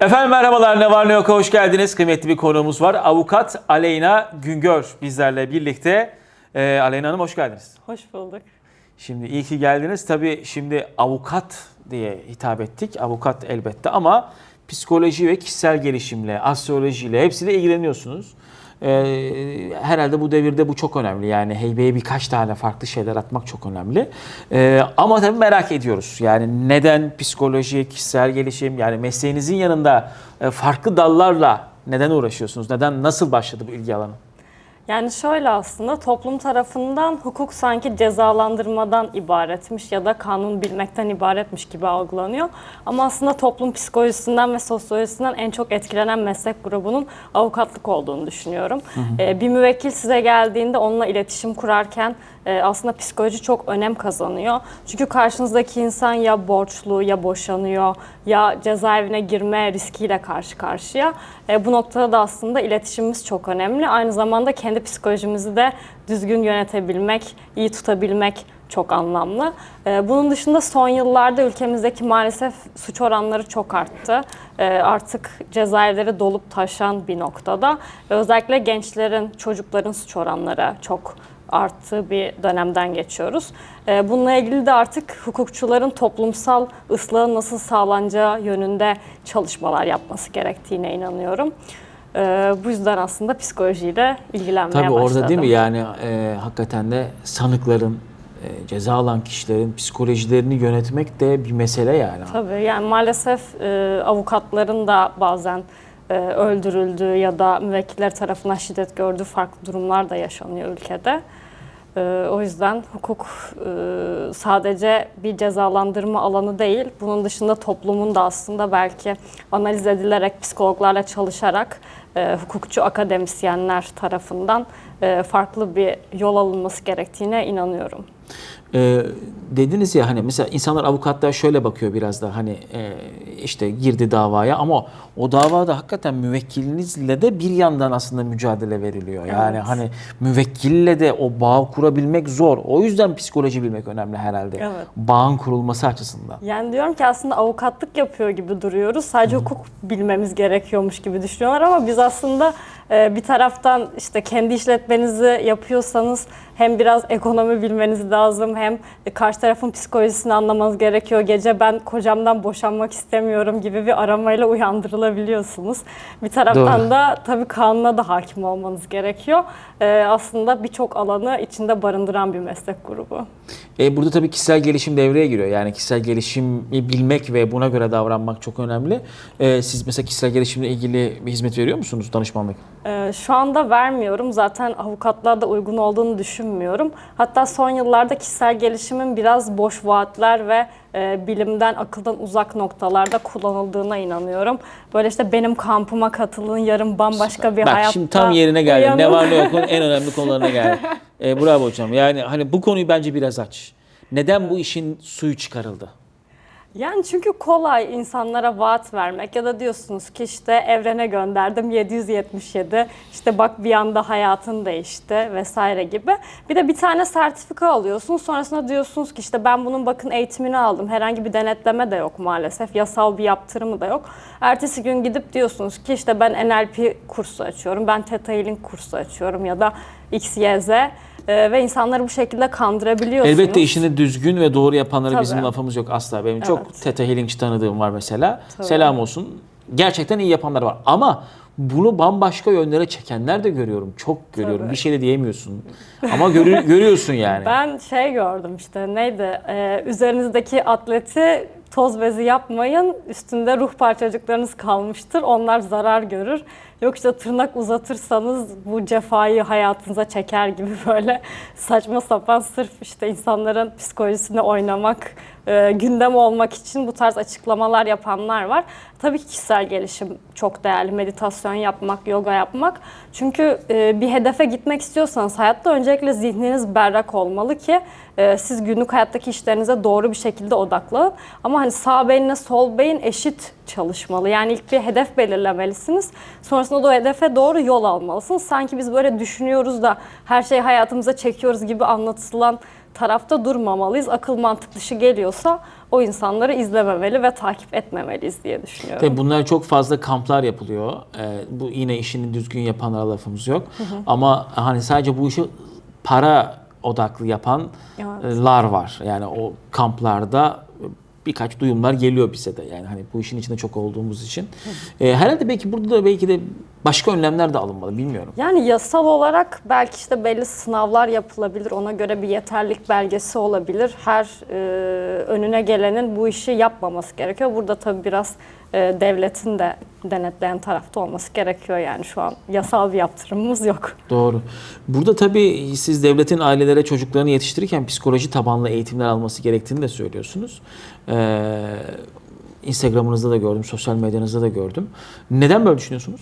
Efendim merhabalar ne var ne yok hoş geldiniz. Kıymetli bir konuğumuz var. Avukat Aleyna Güngör bizlerle birlikte. Ee, Aleyna Hanım hoş geldiniz. Hoş bulduk. Şimdi iyi ki geldiniz. Tabii şimdi avukat diye hitap ettik. Avukat elbette ama psikoloji ve kişisel gelişimle, astrolojiyle hepsiyle ilgileniyorsunuz. Ee, herhalde bu devirde bu çok önemli. Yani heybeye birkaç tane farklı şeyler atmak çok önemli. Ee, ama tabii merak ediyoruz. Yani neden psikoloji, kişisel gelişim yani mesleğinizin yanında e, farklı dallarla neden uğraşıyorsunuz? Neden, nasıl başladı bu ilgi alanı? Yani şöyle aslında toplum tarafından hukuk sanki cezalandırmadan ibaretmiş ya da kanun bilmekten ibaretmiş gibi algılanıyor. Ama aslında toplum psikolojisinden ve sosyolojisinden en çok etkilenen meslek grubunun avukatlık olduğunu düşünüyorum. Ee, bir müvekkil size geldiğinde onunla iletişim kurarken e, aslında psikoloji çok önem kazanıyor. Çünkü karşınızdaki insan ya borçlu ya boşanıyor ya cezaevine girme riskiyle karşı karşıya. E, bu noktada da aslında iletişimimiz çok önemli. Aynı zamanda kendi psikolojimizi de düzgün yönetebilmek, iyi tutabilmek çok anlamlı. E, bunun dışında son yıllarda ülkemizdeki maalesef suç oranları çok arttı. Artık cezaevleri dolup taşan bir noktada. Özellikle gençlerin, çocukların suç oranları çok arttığı bir dönemden geçiyoruz. Ee, Bununla ilgili de artık hukukçuların toplumsal ıslahın nasıl sağlanacağı yönünde çalışmalar yapması gerektiğine inanıyorum. Ee, Bu yüzden aslında psikolojiyle ilgilenmeye Tabii başladım. orada değil mi yani e, hakikaten de sanıkların, e, ceza alan kişilerin psikolojilerini yönetmek de bir mesele yani. Tabii yani maalesef e, avukatların da bazen e, öldürüldüğü ya da müvekkiller tarafından şiddet gördüğü farklı durumlar da yaşanıyor ülkede. E, o yüzden hukuk e, sadece bir cezalandırma alanı değil, bunun dışında toplumun da aslında belki analiz edilerek, psikologlarla çalışarak e, hukukçu akademisyenler tarafından e, farklı bir yol alınması gerektiğine inanıyorum. E, dediniz ya hani mesela insanlar avukatlar şöyle bakıyor biraz da hani e, işte girdi davaya ama o davada hakikaten müvekkilinizle de bir yandan aslında mücadele veriliyor. Yani Evet. hani müvekkille de o bağ kurabilmek zor. O yüzden psikoloji bilmek önemli herhalde. Evet. Bağın kurulması açısından. Yani diyorum ki aslında avukatlık yapıyor gibi duruyoruz. Sadece hukuk bilmemiz gerekiyormuş gibi düşünüyorlar ama biz aslında e, bir taraftan işte kendi işletmenizi yapıyorsanız hem biraz ekonomi bilmeniz lazım hem karşı tarafın psikolojisini anlamanız gerekiyor. Gece ben kocamdan boşanmak istemiyorum gibi bir aramayla uyandırılabiliyorsunuz. Bir taraftan Doğru. da tabii kanuna da hakim olmanız gerekiyor. E, aslında birçok alanı içinde barındıran bir meslek grubu. E, burada tabii kişisel gelişim devreye giriyor. Yani kişisel gelişimi bilmek ve buna göre davranmak çok önemli. E, siz mesela kişisel gelişimle ilgili bir hizmet veriyor musunuz danışmanlık? Ee, Şu anda vermiyorum. Zaten avukatlığa da uygun olduğunu düşünmüyorum. Hatta son yıllarda kişisel gelişimin biraz boş vaatler ve e, bilimden, akıldan uzak noktalarda kullanıldığına inanıyorum. Böyle işte benim kampıma katılın, yarın bambaşka bir Bak hayatta şimdi tam yerine geldi. Ne var ne yokun en önemli konularına geldi. E, bravo hocam. Yani hani bu konuyu bence biraz aç. Neden bu işin suyu çıkarıldı? Yani çünkü kolay insanlara vaat vermek. Ya da diyorsunuz ki işte evrene gönderdim 777 işte bak bir anda hayatın değişti vesaire gibi. Bir de bir tane sertifika alıyorsunuz sonrasında diyorsunuz ki işte ben bunun bakın eğitimini aldım. Herhangi bir denetleme de yok maalesef. Yasal bir yaptırımı da yok. Ertesi gün gidip diyorsunuz ki işte ben NLP kursu açıyorum. Ben Theta Healing kursu açıyorum ya da XYZ Ee, ve insanları bu şekilde kandırabiliyorsunuz. Elbette işini düzgün ve doğru yapanlara Tabii. bizim lafımız yok asla. Benim çok Evet. Teta Healing'ci tanıdığım var mesela. Tabii. Selam olsun. Gerçekten iyi yapanlar var. Ama bunu bambaşka yönlere çekenler de görüyorum. Çok görüyorum. Tabii. Bir şey de diyemiyorsun. Ama görü- görüyorsun yani. Ben şey gördüm işte neydi e, üzerinizdeki atleti toz bezi yapmayın üstünde ruh parçacıklarınız kalmıştır onlar zarar görür. Yok işte tırnak uzatırsanız bu cefayı hayatınıza çeker gibi böyle saçma sapan sırf işte insanların psikolojisine oynamak, e, gündem olmak için bu tarz açıklamalar yapanlar var. Tabii ki kişisel gelişim çok değerli. Meditasyon yapmak, yoga yapmak. Çünkü e, bir hedefe gitmek istiyorsanız hayatta öncelikle zihniniz berrak olmalı ki e, siz günlük hayattaki işlerinize doğru bir şekilde odaklanın. Ama hani sağ beyinle sol beyin eşit çalışmalı. Yani ilk bir hedef belirlemelisiniz. Sonrasında da o hedefe doğru yol almalısınız. Sanki biz böyle düşünüyoruz da her şeyi hayatımıza çekiyoruz gibi anlatılan tarafta durmamalıyız. Akıl mantık dışı geliyorsa o insanları izlememeli ve takip etmemeliyiz diye düşünüyorum. Tabii bunlar çok fazla kamplar yapılıyor. Ee, bu yine işini düzgün yapanlara lafımız yok. Ama hani sadece bu işi para odaklı yapanlar var. Yani o kamplarda birkaç duyumlar geliyor bize de. Yani hani bu işin içinde çok olduğumuz için. Ee, herhalde belki burada da belki de başka önlemler de alınmalı bilmiyorum. Yani yasal olarak belki işte belli sınavlar yapılabilir. Ona göre bir yeterlik belgesi olabilir. Her e, önüne gelenin bu işi yapmaması gerekiyor. Burada tabii biraz e, devletin de denetleyen tarafta olması gerekiyor. Yani şu an yasal bir yaptırımımız yok. Doğru. Burada tabii siz devletin ailelere çocuklarını yetiştirirken psikoloji tabanlı eğitimler alması gerektiğini de söylüyorsunuz. Ee, Instagram'ınızda da gördüm, sosyal medyanızda da gördüm. Neden böyle düşünüyorsunuz?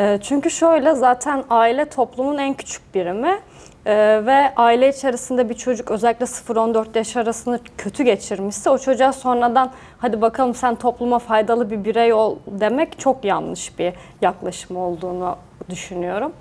E, Çünkü şöyle zaten aile toplumun en küçük birimi E, ve aile içerisinde bir çocuk özellikle 0-14 yaş arasını kötü geçirmişse o çocuğa sonradan hadi bakalım sen topluma faydalı bir birey ol demek çok yanlış bir yaklaşım olduğunu düşünüyorum.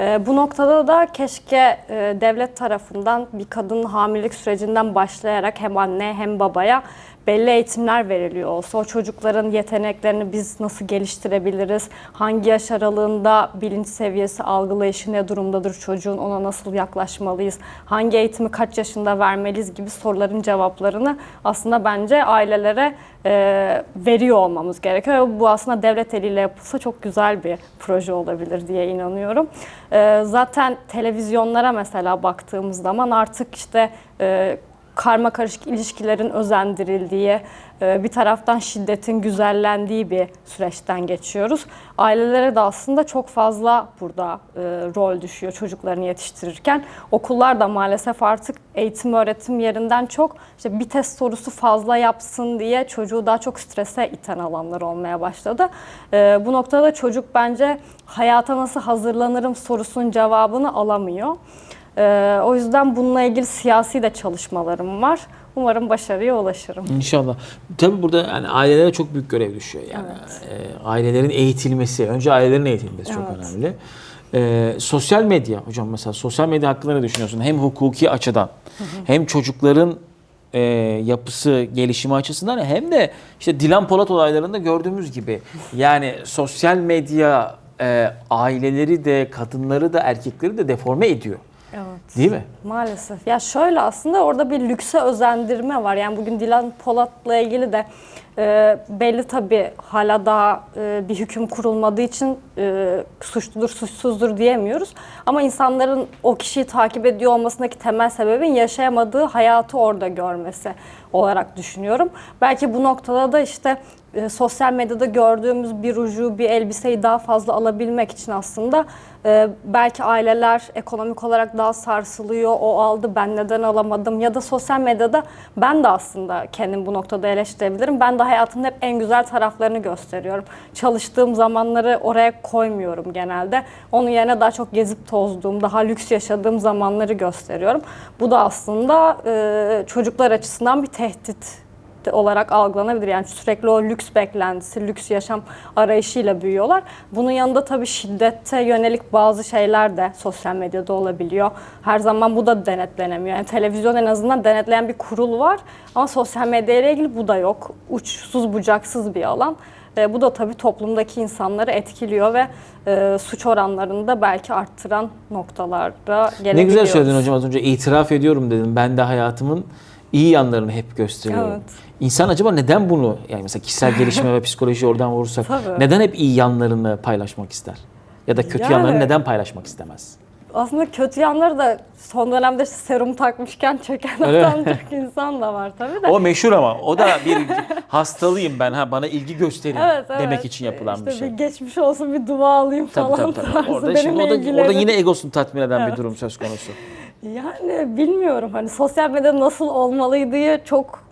E, bu noktada da keşke e, devlet tarafından bir kadının hamilelik sürecinden başlayarak hem anne hem babaya belli eğitimler veriliyor olsa o çocukların yeteneklerini biz nasıl geliştirebiliriz? Hangi yaş aralığında bilinç seviyesi, algılayışı ne durumdadır çocuğun? Ona nasıl yaklaşmalıyız? Hangi eğitimi kaç yaşında vermeliyiz gibi soruların cevaplarını aslında bence ailelere e, veriyor olmamız gerekiyor. Ve Bu aslında devlet eliyle yapılsa çok güzel bir proje olabilir diye inanıyorum. E, zaten televizyonlara mesela baktığımız zaman artık işte e, karma karışık ilişkilerin özendirildiği, e, bir taraftan şiddetin güzellendiği bir süreçten geçiyoruz. Ailelere de aslında çok fazla burada e, rol düşüyor çocuklarını yetiştirirken. Okullar da maalesef artık eğitim öğretim yerinden çok işte bir test sorusu fazla yapsın diye çocuğu daha çok strese iten alanlar olmaya başladı. E, Bu noktada çocuk bence hayata nasıl hazırlanırım sorusunun cevabını alamıyor. Ee, o yüzden bununla ilgili siyasi de çalışmalarım var. Umarım başarıya ulaşırım. İnşallah. Tabii burada yani ailelere çok büyük görev düşüyor. Yani Ee, ailelerin eğitilmesi, önce ailelerin eğitilmesi çok Evet. önemli. Ee, sosyal medya hocam mesela sosyal medya hakkında ne düşünüyorsun? Hem hukuki açıdan hem çocukların e, yapısı, gelişimi açısından hem de işte Dilan Polat olaylarında gördüğümüz gibi yani sosyal medya e, aileleri de kadınları da erkekleri de deforme ediyor. Evet. Değil mi? Maalesef. Ya şöyle aslında orada bir lükse özendirme var. Yani bugün Dilan Polat'la ilgili de e, belli tabii hala daha e, bir hüküm kurulmadığı için e, suçludur, suçsuzdur diyemiyoruz. Ama insanların o kişiyi takip ediyor olmasındaki temel sebebin yaşayamadığı hayatı orada görmesi olarak düşünüyorum. Belki bu noktada da işte e, sosyal medyada gördüğümüz bir ruju, bir elbiseyi daha fazla alabilmek için aslında e, belki aileler ekonomik olarak daha sarsılıyor. O aldı ben neden alamadım ya da sosyal medyada ben de aslında kendim bu noktada eleştirebilirim. Ben de hayatımın hep en güzel taraflarını gösteriyorum. Çalıştığım zamanları oraya koymuyorum genelde. Onun yerine daha çok gezip tozduğum, daha lüks yaşadığım zamanları gösteriyorum. Bu da aslında e, çocuklar açısından bir tehdit olarak algılanabilir. Yani sürekli o lüks beklentisi, lüks yaşam arayışıyla büyüyorlar. Bunun yanında tabii şiddete yönelik bazı şeyler de sosyal medyada olabiliyor. Her zaman bu da denetlenemiyor. Yani televizyon en azından denetleyen bir kurul var ama sosyal medya ile ilgili bu da yok. Uçsuz bucaksız bir alan. E, bu da tabii toplumdaki insanları etkiliyor ve e, suç oranlarını da belki arttıran noktalarda Ne gelebiliyoruz. güzel söyledin hocam az önce itiraf ediyorum dedim. Ben de hayatımın iyi yanlarını hep gösteriyorum. Evet. İnsan acaba neden bunu yani mesela kişisel gelişime ve psikoloji oradan vurursak Tabii. neden hep iyi yanlarını paylaşmak ister? Ya da kötü Yani- yanlarını neden paylaşmak istemez? Aslında kötü yanları da son dönemde işte serum takmışken çöken Öyle mi? atan çok insan da var tabii de. O meşhur ama o da bir hastalıyım ben ha bana ilgi gösterin Evet, evet. demek için yapılan işte bir şey. Bir geçmiş olsun bir dua alayım Tabii falan tabii tabii. tarzı. Orada şimdi Benimle o da, ilgilenin. orada yine egosunu tatmin eden bir durum söz konusu. Yani bilmiyorum hani sosyal medya nasıl olmalıydı çok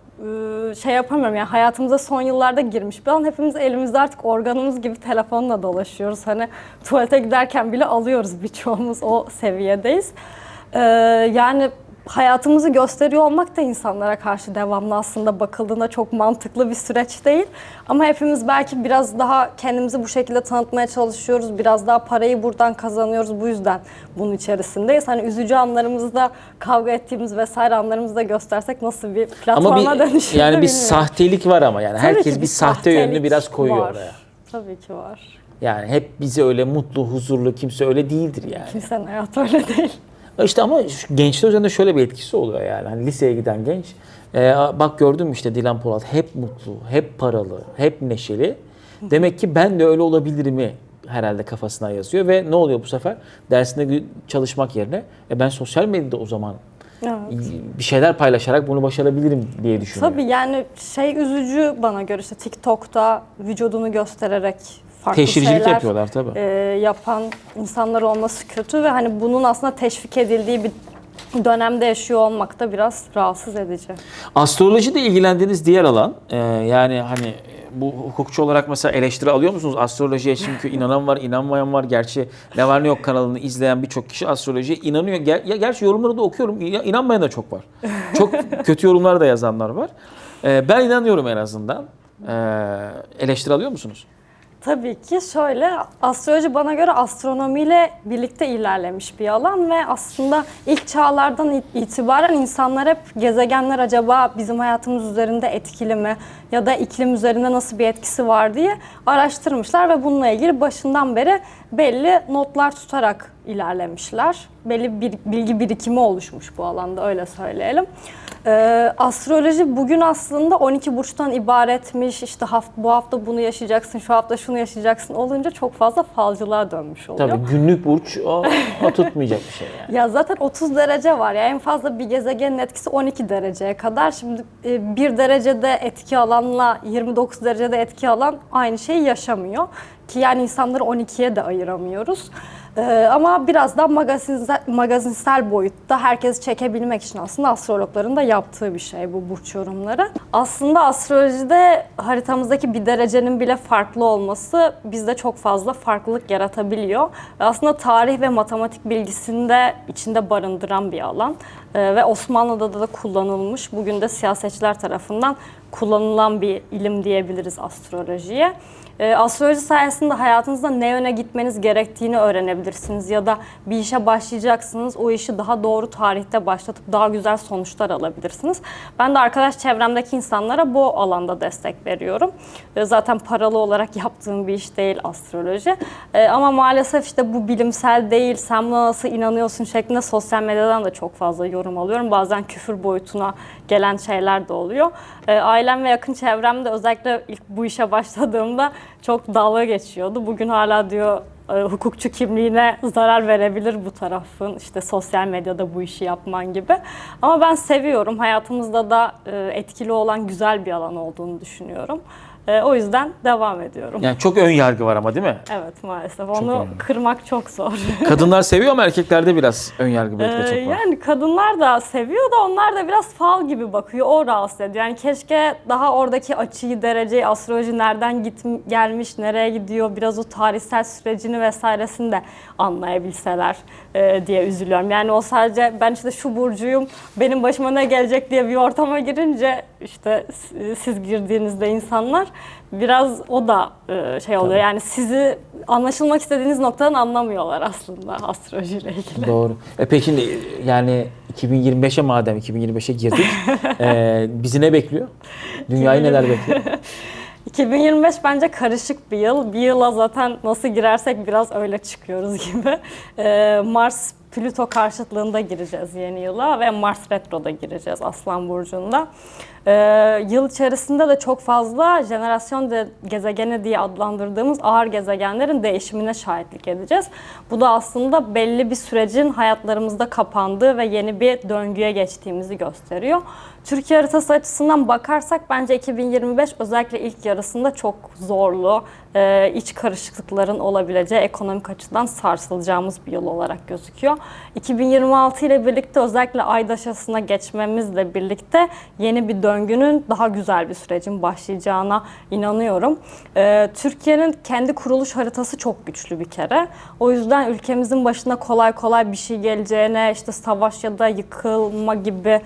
şey yapamıyorum yani hayatımıza son yıllarda girmiş bir an. Hepimiz elimizde artık organımız gibi telefonla dolaşıyoruz. Hani tuvalete giderken bile alıyoruz birçoğumuz o seviyedeyiz. Ee, yani hayatımızı gösteriyor olmak da insanlara karşı devamlı aslında bakıldığında çok mantıklı bir süreç değil. Ama hepimiz belki biraz daha kendimizi bu şekilde tanıtmaya çalışıyoruz. Biraz daha parayı buradan kazanıyoruz. Bu yüzden bunun içerisindeyiz. Hani üzücü anlarımızda kavga ettiğimiz vesaire anlarımızda göstersek nasıl bir platforma Ama bir dönüşür yani bir bilmiyorum. sahtelik var ama yani Tabii herkes ki bir sahte yönünü biraz koyuyor var. oraya. Tabii ki var. Yani hep bize öyle mutlu, huzurlu kimse öyle değildir yani. Kimsenin hayatı öyle değil. İşte ama gençler üzerinde şöyle bir etkisi oluyor yani. Hani liseye giden genç. e, bak gördün mü işte Dilan Polat hep mutlu, hep paralı, hep neşeli. Demek ki ben de öyle olabilirimi herhalde kafasına yazıyor ve ne oluyor bu sefer? Dersinde çalışmak yerine e ben sosyal medyada o zaman Evet. bir şeyler paylaşarak bunu başarabilirim diye düşünüyor. Tabii yani şey üzücü bana göre işte TikTok'ta vücudunu göstererek farklı Teşhircilik şeyler yapıyorlar tabii. e, yapan insanlar olması kötü ve hani bunun aslında teşvik edildiği bir dönemde yaşıyor olmak da biraz rahatsız edici. Astrolojide ilgilendiğiniz diğer alan e, yani hani bu hukukçu olarak mesela eleştiri alıyor musunuz? Astrolojiye çünkü inanan var inanmayan var. Gerçi ne var ne yok kanalını izleyen birçok kişi astrolojiye inanıyor. Ger- ya gerçi yorumları da okuyorum. Ya- inanmayan da çok var. Çok kötü yorumlar da yazanlar var. E, ben inanıyorum en azından. E, eleştiri alıyor musunuz? Tabii ki şöyle astroloji bana göre astronomiyle birlikte ilerlemiş bir alan ve aslında ilk çağlardan it- itibaren insanlar hep gezegenler acaba bizim hayatımız üzerinde etkili mi ya da iklim üzerinde nasıl bir etkisi var diye araştırmışlar ve bununla ilgili başından beri belli notlar tutarak ilerlemişler. Belli bir bilgi birikimi oluşmuş bu alanda öyle söyleyelim. Ee, astroloji bugün aslında 12 burçtan ibaretmiş. İşte haft- bu hafta bunu yaşayacaksın, şu hafta şunu yaşayacaksın olunca çok fazla falcılığa dönmüş oluyor. Tabii günlük burç o, o tutmayacak bir şey yani. Ya zaten 30 derece var ya en fazla bir gezegenin etkisi 12 dereceye kadar. Şimdi e, bir derecede etki alanla 29 derecede etki alan aynı şeyi yaşamıyor. Ki yani insanları 12'ye de ayıramıyoruz. Ee, ama biraz daha magazinsel, magazinsel boyutta herkesi çekebilmek için aslında astrologların da yaptığı bir şey bu burç yorumları. Aslında astrolojide haritamızdaki bir derecenin bile farklı olması bizde çok fazla farklılık yaratabiliyor. Aslında tarih ve matematik bilgisini de içinde barındıran bir alan. Ee, ve Osmanlı'da da, da kullanılmış. Bugün de siyasetçiler tarafından kullanılan bir ilim diyebiliriz astrolojiye. Ee, astroloji sayesinde hayatınızda ne yöne gitmeniz gerektiğini öğrenebilirsiniz ya da bir işe başlayacaksınız. O işi daha doğru tarihte başlatıp daha güzel sonuçlar alabilirsiniz. Ben de arkadaş çevremdeki insanlara bu alanda destek veriyorum. Ee, zaten paralı olarak yaptığım bir iş değil astroloji. Ee, ama maalesef işte bu bilimsel değil, sen buna nasıl inanıyorsun şeklinde sosyal medyadan da çok fazla yorum alıyorum. Bazen küfür boyutuna gelen şeyler de oluyor. Ee, ailem ve yakın çevremde özellikle ilk bu işe başladığımda çok dalga geçiyordu. Bugün hala diyor e, hukukçu kimliğine zarar verebilir bu tarafın işte sosyal medyada bu işi yapman gibi. Ama ben seviyorum. Hayatımızda da e, etkili olan güzel bir alan olduğunu düşünüyorum. E, O yüzden devam ediyorum. Yani çok ön yargı var ama değil mi? Evet maalesef onu önemli. kırmak çok zor. Kadınlar seviyor ama erkeklerde biraz ön yargı belki de Ee, çok var. yani kadınlar da seviyor da onlar da biraz fal gibi bakıyor. O rahatsız ediyor. Yani keşke daha oradaki açıyı, dereceyi, astroloji nereden git gelmiş, nereye gidiyor, biraz o tarihsel sürecini vesairesini de anlayabilseler e, diye üzülüyorum. Yani o sadece ben işte şu burcuyum, benim başıma ne gelecek diye bir ortama girince işte siz girdiğinizde insanlar biraz o da e, şey oluyor. Tabii. Yani sizi anlaşılmak istediğiniz noktadan anlamıyorlar aslında astrolojiyle ilgili. Doğru. E peki yani 2025'e madem 2025'e girdik, e, bizi ne bekliyor? Dünyayı neler bekliyor? 2025 bence karışık bir yıl. Bir yıla zaten nasıl girersek biraz öyle çıkıyoruz gibi. Ee, Mars Plüto karşıtlığında gireceğiz yeni yıla ve Mars Retro'da gireceğiz Aslan Burcu'nda. Ee, yıl içerisinde de çok fazla jenerasyon de gezegeni diye adlandırdığımız ağır gezegenlerin değişimine şahitlik edeceğiz. Bu da aslında belli bir sürecin hayatlarımızda kapandığı ve yeni bir döngüye geçtiğimizi gösteriyor. Türkiye haritası açısından bakarsak bence 2025 özellikle ilk yarısında çok zorlu, e, iç karışıklıkların olabileceği ekonomik açıdan sarsılacağımız bir yıl olarak gözüküyor. 2026 ile birlikte özellikle Aydaşası'na geçmemizle birlikte yeni bir döngünün daha güzel bir sürecin başlayacağına inanıyorum. Ee, Türkiye'nin kendi kuruluş haritası çok güçlü bir kere. O yüzden ülkemizin başına kolay kolay bir şey geleceğine, işte savaş ya da yıkılma gibi e,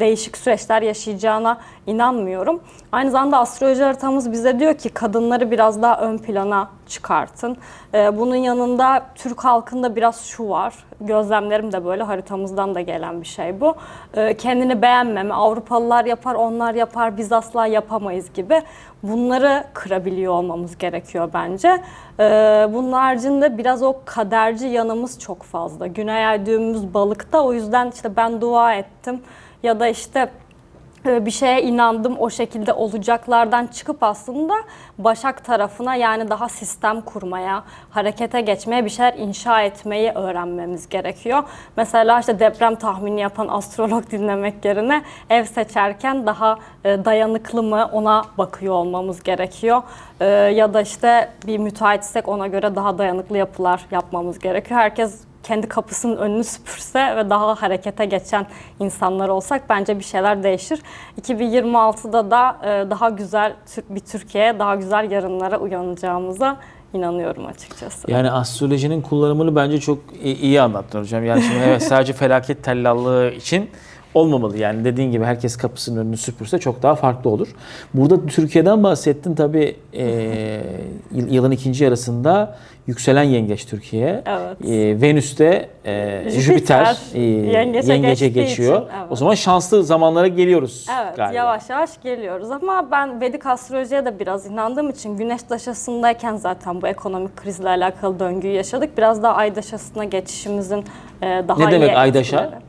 değişik süreçler yaşayacağına inanmıyorum. Aynı zamanda astroloji haritamız bize diyor ki kadınları biraz daha ön plana çıkartın. E, bunun yanında Türk halkında biraz şu var. Gözlemlerim de böyle haritamızdan da gelen bir şey bu. E, kendini beğenmeme, Avrupalılar yapar, onlar yapar, biz asla yapamayız gibi. Bunları kırabiliyor olmamız gerekiyor bence. E, bunun haricinde biraz o kaderci yanımız çok fazla. Güney ay düğümümüz balıkta o yüzden işte ben dua ettim ya da işte bir şeye inandım o şekilde olacaklardan çıkıp aslında Başak tarafına yani daha sistem kurmaya, harekete geçmeye, bir şeyler inşa etmeyi öğrenmemiz gerekiyor. Mesela işte deprem tahmini yapan astrolog dinlemek yerine ev seçerken daha e, dayanıklı mı ona bakıyor olmamız gerekiyor. E, Ya da işte bir müteahhitsek ona göre daha dayanıklı yapılar yapmamız gerekiyor. Herkes kendi kapısının önünü süpürse ve daha harekete geçen insanlar olsak bence bir şeyler değişir. 2026'da da e, daha güzel bir Türkiye, daha güzel yarınlara uyanacağımıza inanıyorum açıkçası. Yani astrolojinin kullanımını bence çok iyi anlattın hocam. Yani şimdi evet sadece felaket tellallığı için olmamalı. Yani dediğin gibi herkes kapısının önünü süpürse çok daha farklı olur. Burada Türkiye'den bahsettin tabii e, yıl- yılın ikinci yarısında yükselen yengeç Türkiye. Evet. E, Venüs'te e, Jüpiter, Jüpiter e, yengece yengece geçiyor. için, evet. O zaman şanslı zamanlara geliyoruz Evet, galiba. yavaş yavaş geliyoruz ama ben Vedik astrolojiye de biraz inandığım için güneş daşasındayken zaten bu ekonomik krizle alakalı döngüyü yaşadık. Biraz daha ay daşasına geçişimizin e, daha Ne iyi demek aydaşa? etkileri.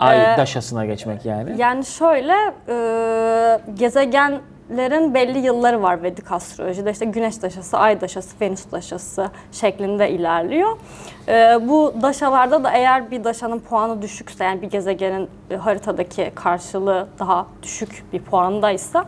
Ay Ee, daşasına geçmek yani. Yani şöyle e, gezegenlerin belli yılları var Vedik astrolojide. İşte güneş daşası, ay daşası, venüs daşası şeklinde ilerliyor. E, bu daşalarda da eğer bir daşanın puanı düşükse yani bir gezegenin e, haritadaki karşılığı daha düşük bir puandaysa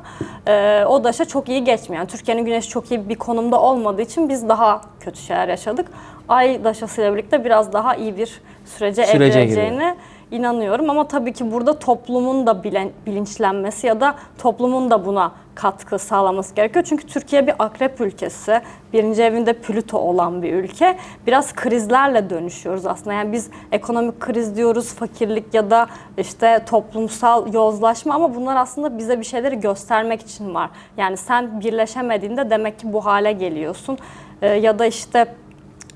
e, o daşa çok iyi geçmiyor. Yani Türkiye'nin güneşi çok iyi bir konumda olmadığı için biz daha kötü şeyler yaşadık. Ay daşasıyla birlikte biraz daha iyi bir sürece, Sürece evrileceğini inanıyorum ama tabii ki burada toplumun da bilen, bilinçlenmesi ya da toplumun da buna katkı sağlaması gerekiyor. Çünkü Türkiye bir akrep ülkesi, birinci evinde Plüto olan bir ülke. Biraz krizlerle dönüşüyoruz aslında. Yani biz ekonomik kriz diyoruz, fakirlik ya da işte toplumsal yozlaşma ama bunlar aslında bize bir şeyleri göstermek için var. Yani sen birleşemediğinde demek ki bu hale geliyorsun. Ee, ya da işte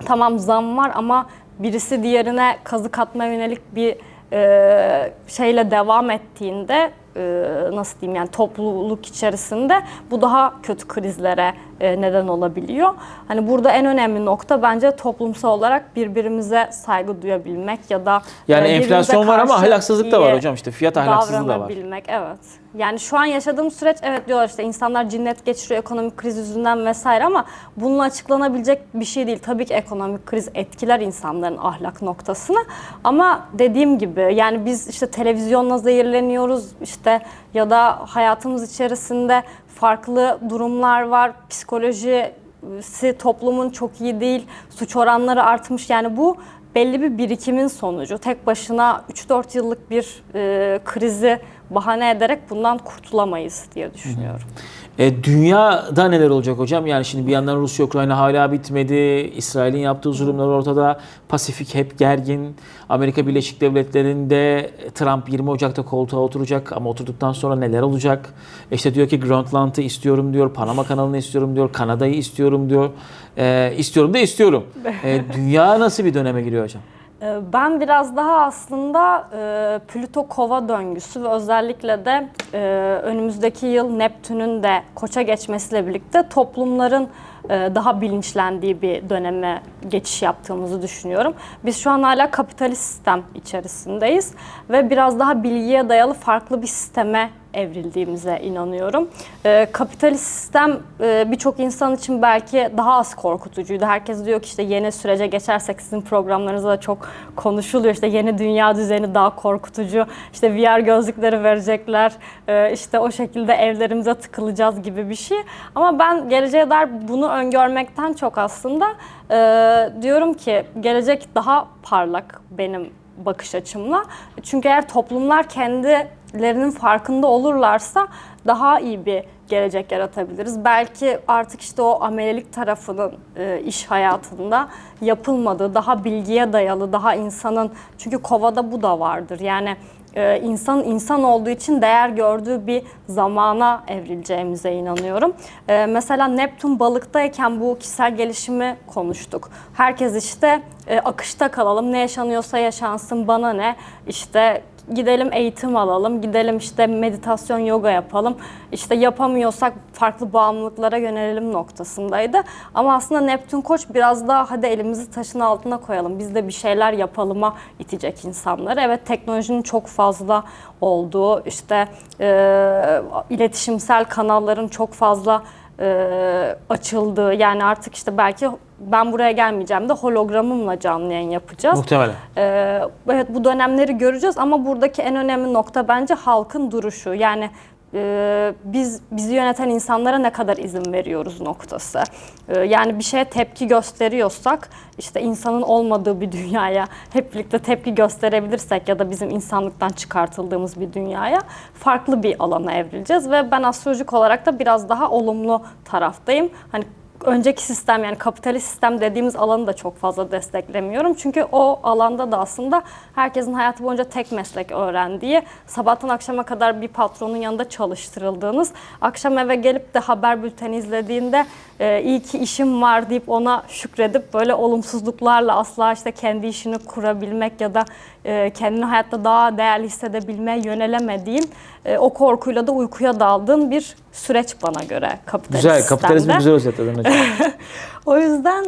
tamam zam var ama birisi diğerine kazık atmaya yönelik bir e, şeyle devam ettiğinde e, nasıl diyeyim yani topluluk içerisinde bu daha kötü krizlere neden olabiliyor. Hani burada en önemli nokta bence toplumsal olarak birbirimize saygı duyabilmek ya da Yani e, birbirimize enflasyon var ama ahlaksızlık da var hocam işte fiyat ahlaksızlığı da var. evet. Yani şu an yaşadığım süreç evet diyorlar işte insanlar cinnet geçiriyor ekonomik kriz yüzünden vesaire ama bununla açıklanabilecek bir şey değil. Tabii ki ekonomik kriz etkiler insanların ahlak noktasını ama dediğim gibi yani biz işte televizyonla zehirleniyoruz işte ya da hayatımız içerisinde farklı durumlar var. Psikolojisi toplumun çok iyi değil. Suç oranları artmış. Yani bu belli bir birikimin sonucu. Tek başına 3-4 yıllık bir e, krizi bahane ederek bundan kurtulamayız diye düşünüyorum. E, dünyada neler olacak hocam? Yani şimdi bir yandan Rusya Ukrayna hala bitmedi. İsrail'in yaptığı zulümler ortada. Pasifik hep gergin. Amerika Birleşik Devletleri'nde Trump 20 Ocak'ta koltuğa oturacak ama oturduktan sonra neler olacak? E İşte diyor ki Grönland'ı istiyorum diyor, Panama kanalını istiyorum diyor, Kanada'yı istiyorum diyor. E, istiyorum da istiyorum. E, dünya nasıl bir döneme giriyor hocam? E, Ben biraz daha aslında e, Plüto kova döngüsü ve özellikle de e, önümüzdeki yıl Neptün'ün de koça geçmesiyle birlikte toplumların e, daha bilinçlendiği bir döneme geçiş yaptığımızı düşünüyorum. Biz şu an hala kapitalist sistem içerisindeyiz ve biraz daha bilgiye dayalı farklı bir sisteme evrildiğimize inanıyorum. Ee, kapitalist sistem e, birçok insan için belki daha az korkutucuydu. Herkes diyor ki işte yeni sürece geçersek sizin programlarınızda da çok konuşuluyor. İşte yeni dünya düzeni daha korkutucu. İşte VR gözlükleri verecekler. Ee, işte o şekilde evlerimize tıkılacağız gibi bir şey. Ama ben geleceğe dair bunu öngörmekten çok aslında e, diyorum ki gelecek daha parlak benim bakış açımla. Çünkü eğer toplumlar kendilerinin farkında olurlarsa daha iyi bir gelecek yaratabiliriz. Belki artık işte o amelelik tarafının e, iş hayatında yapılmadığı, daha bilgiye dayalı, daha insanın çünkü kovada bu da vardır. Yani e, insan insan olduğu için değer gördüğü bir zamana evrileceğimize inanıyorum. E, mesela Neptün balıktayken bu kişisel gelişimi konuştuk. Herkes işte e, akışta kalalım, ne yaşanıyorsa yaşansın, bana ne, işte gidelim eğitim alalım, gidelim işte meditasyon, yoga yapalım. İşte yapamıyorsak farklı bağımlılıklara yönelelim noktasındaydı. Ama aslında Neptün Koç biraz daha hadi elimizi taşın altına koyalım, biz de bir şeyler yapalıma itecek insanları. Evet teknolojinin çok fazla olduğu, işte e, iletişimsel kanalların çok fazla e, açıldığı yani artık işte belki ben buraya gelmeyeceğim de hologramımla canlı yayın yapacağız. Muhtemelen. Ee, evet bu dönemleri göreceğiz ama buradaki en önemli nokta bence halkın duruşu. Yani e, biz bizi yöneten insanlara ne kadar izin veriyoruz noktası. Ee, yani bir şeye tepki gösteriyorsak işte insanın olmadığı bir dünyaya hep birlikte tepki gösterebilirsek ya da bizim insanlıktan çıkartıldığımız bir dünyaya farklı bir alana evrileceğiz ve ben astrolojik olarak da biraz daha olumlu taraftayım. Hani önceki sistem yani kapitalist sistem dediğimiz alanı da çok fazla desteklemiyorum. Çünkü o alanda da aslında herkesin hayatı boyunca tek meslek öğrendiği, sabahtan akşama kadar bir patronun yanında çalıştırıldığınız, akşam eve gelip de haber bülteni izlediğinde e, iyi ki işim var deyip ona şükredip böyle olumsuzluklarla asla işte kendi işini kurabilmek ya da e, kendini hayatta daha değerli hissedebilmeye yönelemediğin, e, o korkuyla da uykuya daldığın bir süreç bana göre kapitalist Güzel, kapitalizmi güzel özetledin hocam. O yüzden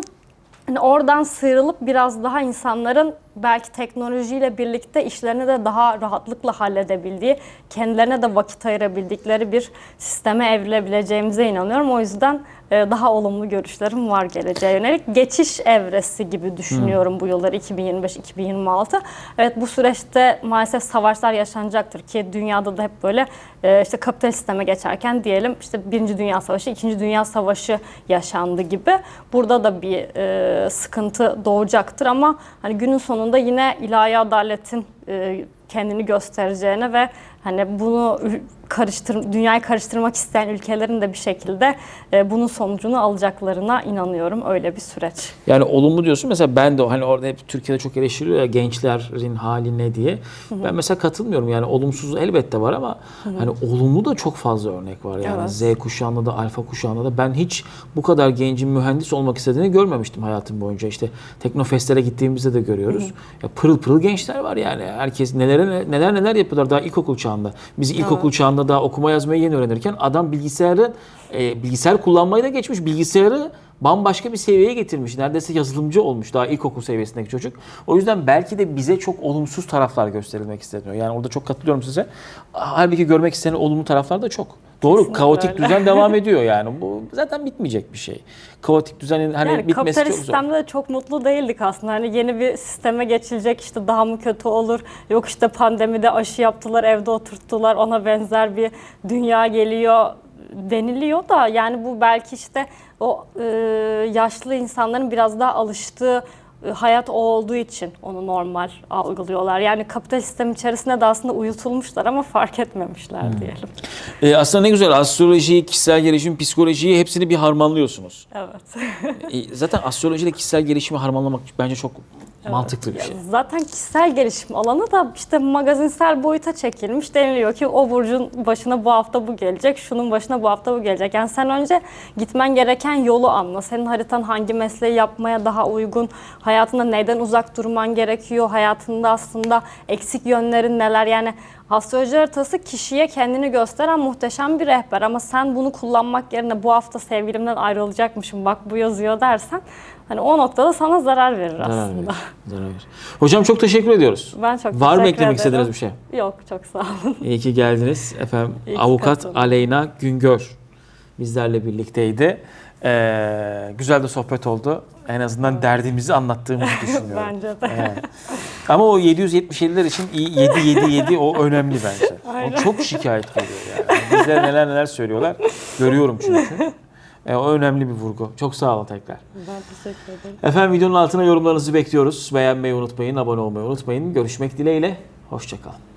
hani oradan sıyrılıp biraz daha insanların belki teknolojiyle birlikte işlerini de daha rahatlıkla halledebildiği, kendilerine de vakit ayırabildikleri bir sisteme evrilebileceğimize inanıyorum. O yüzden e, daha olumlu görüşlerim var geleceğe yönelik. Geçiş evresi gibi düşünüyorum bu yılları 2025-2026. Evet bu süreçte maalesef savaşlar yaşanacaktır ki dünyada da hep böyle e, işte kapitalist sisteme geçerken diyelim işte Birinci Dünya Savaşı, İkinci Dünya Savaşı yaşandı gibi. Burada da bir e, sıkıntı doğacaktır ama hani günün sonunda yine ilahi adaletin e, kendini göstereceğine ve hani bunu karıştır dünyayı karıştırmak isteyen ülkelerin de bir şekilde e, bunun sonucunu alacaklarına inanıyorum. Öyle bir süreç. Yani olumlu diyorsun. Mesela ben de hani orada hep Türkiye'de çok eleştiriliyor ya gençlerin hali ne diye. Ben mesela katılmıyorum. Yani olumsuz elbette var ama hani olumlu da çok fazla örnek var. Yani Evet. Z kuşağında da alfa kuşağında da ben hiç bu kadar gencin mühendis olmak istediğini görmemiştim hayatım boyunca. İşte Teknofest'lere gittiğimizde de görüyoruz. Ya pırıl pırıl gençler var yani. Herkes neler neler neler yapıyorlar daha ilkokul çağında. Biz ilkokul çağında daha okuma yazmayı yeni öğrenirken adam bilgisayarı e, bilgisayar kullanmayı da geçmiş. Bilgisayarı bambaşka bir seviyeye getirmiş. Neredeyse yazılımcı olmuş daha ilkokul seviyesindeki çocuk. O yüzden belki de bize çok olumsuz taraflar gösterilmek isteniyor. Yani orada çok katılıyorum size. Halbuki görmek istenen olumlu taraflar da çok. Doğru. Kesinlikle kaotik öyle. düzen devam ediyor yani. Bu zaten bitmeyecek bir şey. Kaotik düzenin hani yani bitmesi çok zor. sistemde de çok mutlu değildik aslında. Hani yeni bir sisteme geçilecek işte daha mı kötü olur? Yok işte pandemide aşı yaptılar, evde oturttular. Ona benzer bir dünya geliyor deniliyor da yani bu belki işte o e, yaşlı insanların biraz daha alıştığı e, hayat o olduğu için onu normal algılıyorlar. Yani kapitalist sistem içerisinde de aslında uyutulmuşlar ama fark etmemişler Hmm. diyelim. Ee, aslında ne güzel astrolojiyi, kişisel gelişim, psikolojiyi hepsini bir harmanlıyorsunuz. Evet. Ee, zaten astrolojiyle kişisel gelişimi harmanlamak bence çok mantıklı bir şey. Zaten kişisel gelişim alanı da işte magazinsel boyuta çekilmiş. Deniliyor ki o burcun başına bu hafta bu gelecek, şunun başına bu hafta bu gelecek. Yani sen önce gitmen gereken yolu anla. Senin haritan hangi mesleği yapmaya daha uygun, hayatında neyden uzak durman gerekiyor, hayatında aslında eksik yönlerin neler. Yani Astroloji haritası kişiye kendini gösteren muhteşem bir rehber ama sen bunu kullanmak yerine bu hafta sevgilimden ayrılacakmışım bak bu yazıyor dersen hani o noktada sana zarar verir Zarar aslında. verir. Zarar verir. Hocam çok teşekkür ediyoruz. Ben çok Var mı teşekkür eklemek istediğiniz ederim. bir şey? Yok çok sağ olun. İyi ki geldiniz. Efendim ki avukat katıldım. Aleyna Güngör bizlerle birlikteydi. Ee, güzel de sohbet oldu. En azından derdimizi anlattığımızı düşünüyorum. Bence de. Evet. Ama o 777'ler için iyi 7 7 7 o önemli bence. Aynen. O çok şikayet geliyor yani. Bizlere neler neler söylüyorlar. Görüyorum çünkü. E, o önemli bir vurgu. Çok sağ olun tekrar. Ben teşekkür ederim. Efendim videonun altına yorumlarınızı bekliyoruz. Beğenmeyi unutmayın, abone olmayı unutmayın. Görüşmek dileğiyle. Hoşçakalın.